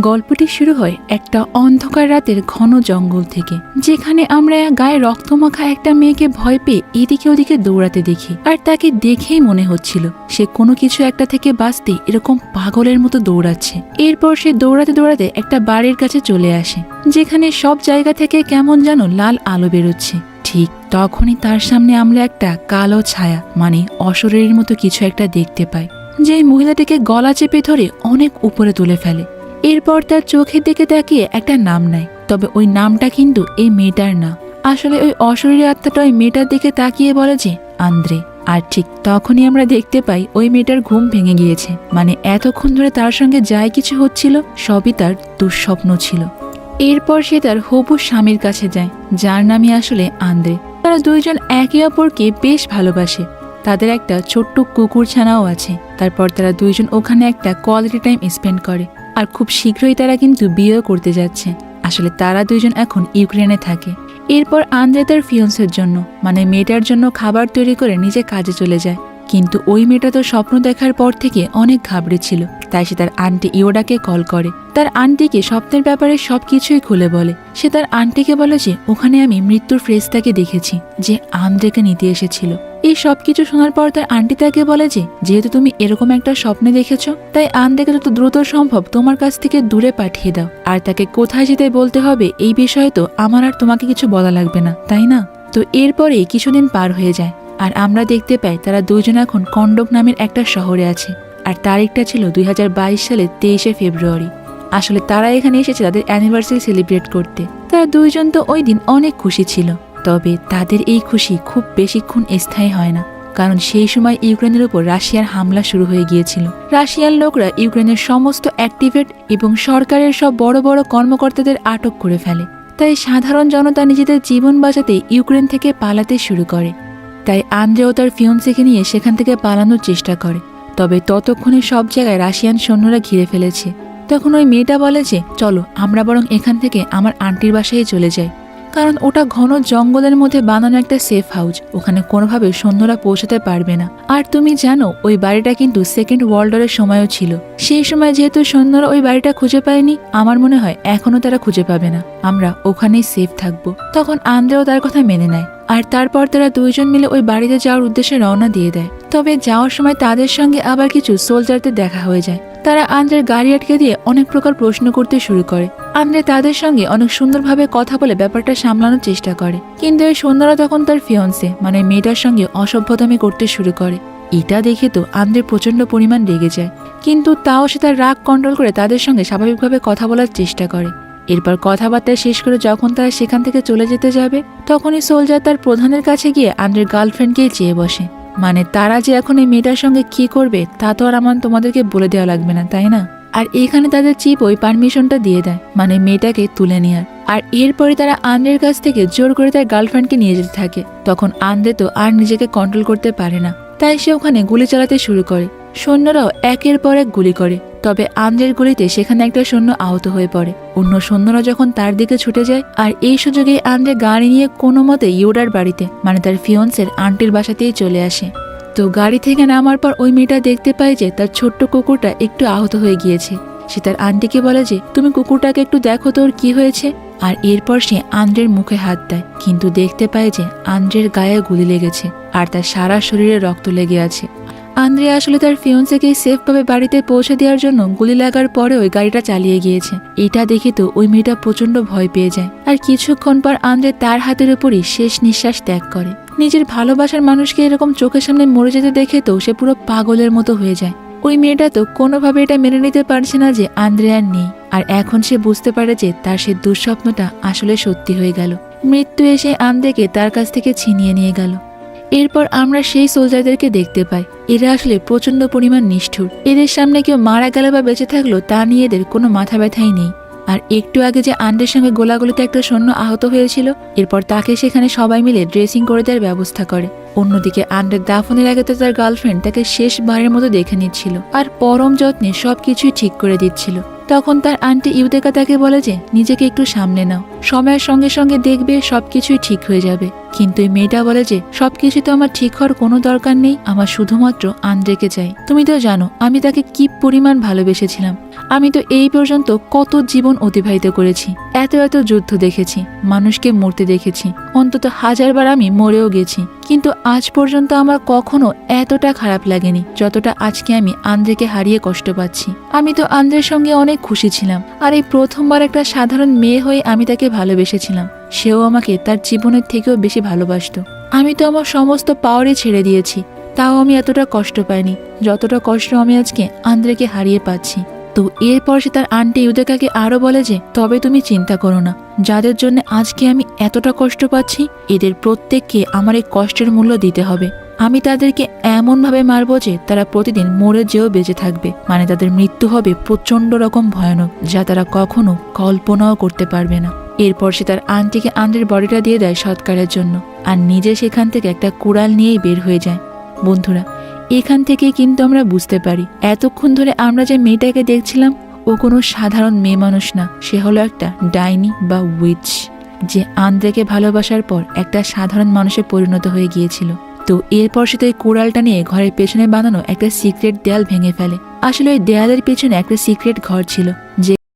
গল্পটি শুরু হয় একটা অন্ধকার রাতের ঘন জঙ্গল থেকে, যেখানে আমরা গায়ে রক্তমাখা একটা মেয়েকে ভয় পেয়ে এদিকে ওদিকে দৌড়াতে দেখি আর তাকে দেখেই মনে হচ্ছিল সে কোনো কিছু একটা থেকে বাঁচতে এরকম পাগলের মতো দৌড়াচ্ছে। এরপর সে দৌড়াতে দৌড়াতে একটা বাড়ির কাছে চলে আসে, যেখানে সব জায়গা থেকে কেমন যেন লাল আলো বেরোচ্ছে। ঠিক তখনই তার সামনে আমরা একটা কালো ছায়া মানে অশরীরের মতো কিছু একটা দেখতে পাই যে মহিলাটিকে গলা চেপে ধরে অনেক উপরে তুলে ফেলে। এরপর তার চোখের দিকে তাকিয়ে একটা নাম নেয়। তবে ওই নামটা কিন্তু এই মেয়েটার না। আসলে ওই অশরীরী আত্মাটা ওই মেয়েটার দিকে তাকিয়ে বলে যে, আন্দ্রে। আর ঠিক তখনই আমরা দেখতে পাই ওই মেয়েটার ঘুম ভেঙে গিয়েছে। মানে এতক্ষণ ধরে তার সঙ্গে যাই কিছু হচ্ছিল, সবই তার দুঃস্বপ্ন ছিল। এরপর সে তার হবু স্বামীর কাছে যায়, যার নামই আসলে আন্দ্রে। তারা দুইজন একে অপরকে বেশ ভালোবাসে। তাদের একটা ছোট্ট কুকুর ছানাও আছে। তারপর তারা দুইজন ওখানে একটা কোয়ালিটি টাইম স্পেন্ড করে। আর খুব শীঘ্রই তারা কিন্তু বিয়েও করতে যাচ্ছে। আসলে তারা দুইজন এখন ইউক্রেনে থাকে। এরপর আন্দ্রে তার ফিয়ন্সের জন্য মানে মেয়েটার জন্য খাবার তৈরি করে নিজে কাজে চলে যায়। কিন্তু ওই মেয়েটা তো স্বপ্ন দেখার পর থেকে অনেক ঘাবড়েছিল তাই সে তার আন্টি ইওডাকে কল করে। তার আন্টিকে স্বপ্নের ব্যাপারে সব কিছুই খুলে বলে। সে তার আন্টিকে বলে যে, ওখানে আমি মৃত্যুর ফ্রেজটাকে দেখেছি, যে আন্দ্রেকে নিতে এসেছিল। এই সব কিছু শোনার পর তার আন্টি তাকে বলে যে, যেহেতু তুমি এরকম একটা স্বপ্নে দেখেছ, তাই আন্দ্রেকে যত দ্রুত সম্ভব তোমার কাছ থেকে দূরে পাঠিয়ে দাও। আর তাকে কোথায় যেতে বলতে হবে, এই বিষয়ে তো আমার আর তোমাকে কিছু বলা লাগবে না, তাই না? তো এরপরে কিছুদিন পার হয়ে যায়। আর আমরা দেখতে পাই তারা দুজন এখন কন্ডক নামের একটা শহরে আছে। আর তারিখটা ছিল দুই হাজার বাইশ সালের তেইশে ফেব্রুয়ারি। আসলে তারা এখানে এসেছে তাদের অ্যানিভার্সারি সেলিব্রেট করতে। তারা দুইজন তো ওই দিন অনেক খুশি ছিল। তবে তাদের এই খুশি খুব বেশিক্ষণ স্থায়ী হয় না। কারণ সেই সময় ইউক্রেনের উপর রাশিয়ার হামলা শুরু হয়ে গিয়েছিল। রাশিয়ার লোকরা ইউক্রেনের সমস্ত অ্যাক্টিভেট এবং সরকারের সব বড় বড় কর্মকর্তাদের আটক করে ফেলে। তাই সাধারণ জনতা নিজেদের জীবন বাঁচাতে ইউক্রেন থেকে পালাতে শুরু করে। তাই আন্দ্রেও তার ফিয়ন্সিকে নিয়ে সেখান থেকে পালানোর চেষ্টা করে। তবে ততক্ষণে সব জায়গায় রাশিয়ান সৈন্যরা ঘিরে ফেলেছে। তখন ওই মেয়েটা বলে যে, চলো, আমরা বরং এখান থেকে আমার আন্টির বাসায় চলে যাই। কারণ ওটা ঘন জঙ্গলের মধ্যে বানানো একটা সেফ হাউস ওখানে কোনোভাবে সৈন্যরা পৌঁছাতে পারবে না। আর তুমি জানো, ওই বাড়িটা কিন্তু সেকেন্ড ওয়ার্ল্ড ওয়ারের সময়ও ছিল। সেই সময় যেহেতু সৈন্যরা ওই বাড়িটা খুঁজে পায়নি, আমার মনে হয় এখনও তারা খুঁজে পাবে না। আমরা ওখানেই সেফ থাকব। তখন আন্দ্রেও তার কথা মেনে নেয়। আর তারপর তারা দুইজন মিলে ওই বাড়িতে যাওয়ার উদ্দেশ্যে রওনা দিয়ে দেয়। তবে যাওয়ার সময় তাদের সঙ্গে আবার কিছু সোলজারদের দেখা হয়ে যায়। তারা আন্দ্রের গাড়ি আটকে দিয়ে অনেক প্রকার প্রশ্ন করতে শুরু করে। আন্দ্রে তাদের সঙ্গে অনেক সুন্দরভাবে কথা বলে ব্যাপারটা সামলানোর চেষ্টা করে। কিন্তু এই সৈন্যরা তখন তার ফিয়ন্সে মানে মেয়েটার সঙ্গে অসভ্যতামি করতে শুরু করে। এটা দেখে তো আন্দ্রে প্রচণ্ড পরিমাণ রেগে যায়। কিন্তু তাও সে তার রাগ কন্ট্রোল করে তাদের সঙ্গে স্বাভাবিকভাবে কথা বলার চেষ্টা করে। এরপর কথাবার্তা শেষ করে যখন তারা সেখান থেকে চলে যেতে যাবে, তখনই সোলজার তার প্রধানের কাছে গিয়ে আন্দ্রের গার্লফ্রেন্ডকেই চেয়ে বসে। মানে তারা যে এখন এই মেয়েটার সঙ্গে কি করবে, তা তো আর আমার তোমাদেরকে বলে দেওয়া লাগবে না, তাই না? আর এখানে তাদের চিপ ওই পারমিশনটা দিয়ে দেয় মানে মেয়েটাকে তুলে নেওয়ার আর এরপরে তারা আন্দ্রের কাছ থেকে জোর করে তার গার্লফ্রেন্ডকে নিয়ে যেতে থাকে। তখন আন্দ্রে তো আর নিজেকে কন্ট্রোল করতে পারে না। তাই সে ওখানে গুলি চালাতে শুরু করে। সৈন্যরাও একের পর এক গুলি করে। তবে আন্দ্রের গুলিতে সেখানে একটা সৈন্য আহত হয়ে পড়ে। অন্য সৈন্যরা যখন তার দিকে ছুটে যায়, আর এই সুযোগে আন্দ্রে গাড়ি নিয়ে কোনো মতে ইউডার বাড়িতে মানে তার ফিয়ন্সের আন্টির বাসাতেই চলে আসে। তো গাড়ি থেকে নামার পর ওই মেয়েটা দেখতে পায় যে তার ছোট্ট কুকুরটা একটু আহত হয়ে গিয়েছে। সে তার আন্টিকে বলে যে, তুমি কুকুরটাকে একটু দেখো তোর কি হয়েছে? আর এরপর সে আন্দ্রের মুখে হাত দেয়, কিন্তু দেখতে পায় যে আন্দ্রের গায়ে গুলি লেগেছে আর তার সারা শরীরে রক্ত লেগে আছে। আন্দ্রে আসলে তার ফিয়ন্সেকে সেফভাবে বাড়িতে পৌঁছে দেওয়ার জন্য গুলি লাগার পরে ওই গাড়িটা চালিয়ে গিয়েছে। এটা দেখে তো ওই মেয়েটা প্রচণ্ড ভয় পেয়ে যায়। আর কিছুক্ষণ পর আন্দ্রে তার হাতের উপরই শেষ নিঃশ্বাস ত্যাগ করে। নিজের ভালোবাসার মানুষকে এরকম চোখের সামনে মরে যেতে দেখে তো সে পুরো পাগলের মতো হয়ে যায়। ওই মেয়েটা তো কোনোভাবে এটা মেনে নিতে পারছে না যে আন্দ্রে আর নেই। আর এখন সে বুঝতে পারে যে তার সে দুঃস্বপ্নটা আসলে সত্যি হয়ে গেল। মৃত্যু এসে আন্দ্রেকে তার কাছ থেকে ছিনিয়ে নিয়ে গেল। এরপর আমরা সেই সোলজারদেরকে দেখতে পাই। এরা আসলে প্রচণ্ড পরিমাণ নিষ্ঠুর। এদের সামনে কেউ মারা গেল বা বেঁচে থাকল তা নিয়ে এদের কোনো মাথা ব্যথাই নেই। আর একটু আগে যে আন্ডের সঙ্গে গোলাগুলিতে একটা সৈন্য আহত হয়েছিল, এরপর তাকে সেখানে সবাই মিলে ড্রেসিং করে দেওয়ার ব্যবস্থা করে। অন্যদিকে আন্ডের দাফনের আগে তো তার গার্লফ্রেন্ড তাকে শেষবারের মতো দেখে নিচ্ছিল আর পরম যত্নে সবকিছুই ঠিক করে দিচ্ছিল। তখন তার আন্টি ইউদেকা তাকে বলে যে, নিজেকে একটু সামনে নাও। সময়ের সঙ্গে সঙ্গে দেখবে সবকিছুই ঠিক হয়ে যাবে। কিন্তু এই মেয়েটা বলে যে, সবকিছু তো আমার ঠিক হওয়ার কোনো দরকার নেই। আমার শুধুমাত্র আন্দ্রেকে চাই। তুমি তো জানো, আমি তাকে কি পরিমাণ ভালোবেসেছিলাম। আমি তো এই পর্যন্ত কত জীবন অতিবাহিত করেছি। এত এত যুদ্ধ দেখেছি, মানুষকে মরতে দেখেছি, অন্তত হাজারবার আমি মরেও গেছি। কিন্তু আজ পর্যন্ত আমার কখনো এতটা খারাপ লাগেনি, যতটা আজকে আমি আন্দ্রেকে হারিয়ে কষ্ট পাচ্ছি। আমি তো আন্দ্রের সঙ্গে অনেক খুশি ছিলাম, আর এই প্রথমবার একটা সাধারণ মেয়ে হয়ে আমি তাকে ভালোবেসেছিলাম। সেও আমাকে তার জীবনের থেকেও বেশি ভালোবাসত। আমি তো আমার সমস্ত পাওয়ারই ছেড়ে দিয়েছি, তাও আমি এতটা কষ্ট পাইনি, যতটা কষ্ট আমি আজকে আন্দ্রেকে হারিয়ে পাচ্ছি। তো এরপর সে তার আন্টি ইউদেকাকে আরও বলে যে, তবে তুমি চিন্তা করো না। যাদের জন্য আজকে আমি এতটা কষ্ট পাচ্ছি, এদের প্রত্যেককে আমার এই কষ্টের মূল্য দিতে হবে। আমি তাদেরকে এমনভাবে মারবো যে, তারা প্রতিদিন মরে যেও বেঁচে থাকবে। মানে তাদের মৃত্যু হবে প্রচণ্ড রকম ভয়ানক, যা তারা কখনো কল্পনাও করতে পারবে না। এরপর সে তার আন্টিকে আন্টির বডিটা দিয়ে দেয় সৎকারের জন্য। আর নিজে সেখান থেকে একটা কুড়াল নিয়েই বের হয়ে যায়। বন্ধুরা এখান থেকে কিন্তু আমরা বুঝতে পারি। এতক্ষণ ধরে আমরা যে মেয়েটাকে দেখছিলাম, ও কোনো সাধারণ মেয়ে মানুষ না। সে হলো একটা ডাইনি বা উইচ, যে আন্দ্রেকে ভালোবাসার পর একটা সাধারণ মানুষে পরিণত হয়ে গিয়েছিল। তো এরপর সে তো এই কোড়ালটা নিয়ে ঘরের পেছনে বানানো একটা সিক্রেট দেয়াল ভেঙে ফেলে। আসলে ওই দেয়ালের পেছনে একটা সিক্রেট ঘর ছিল, যে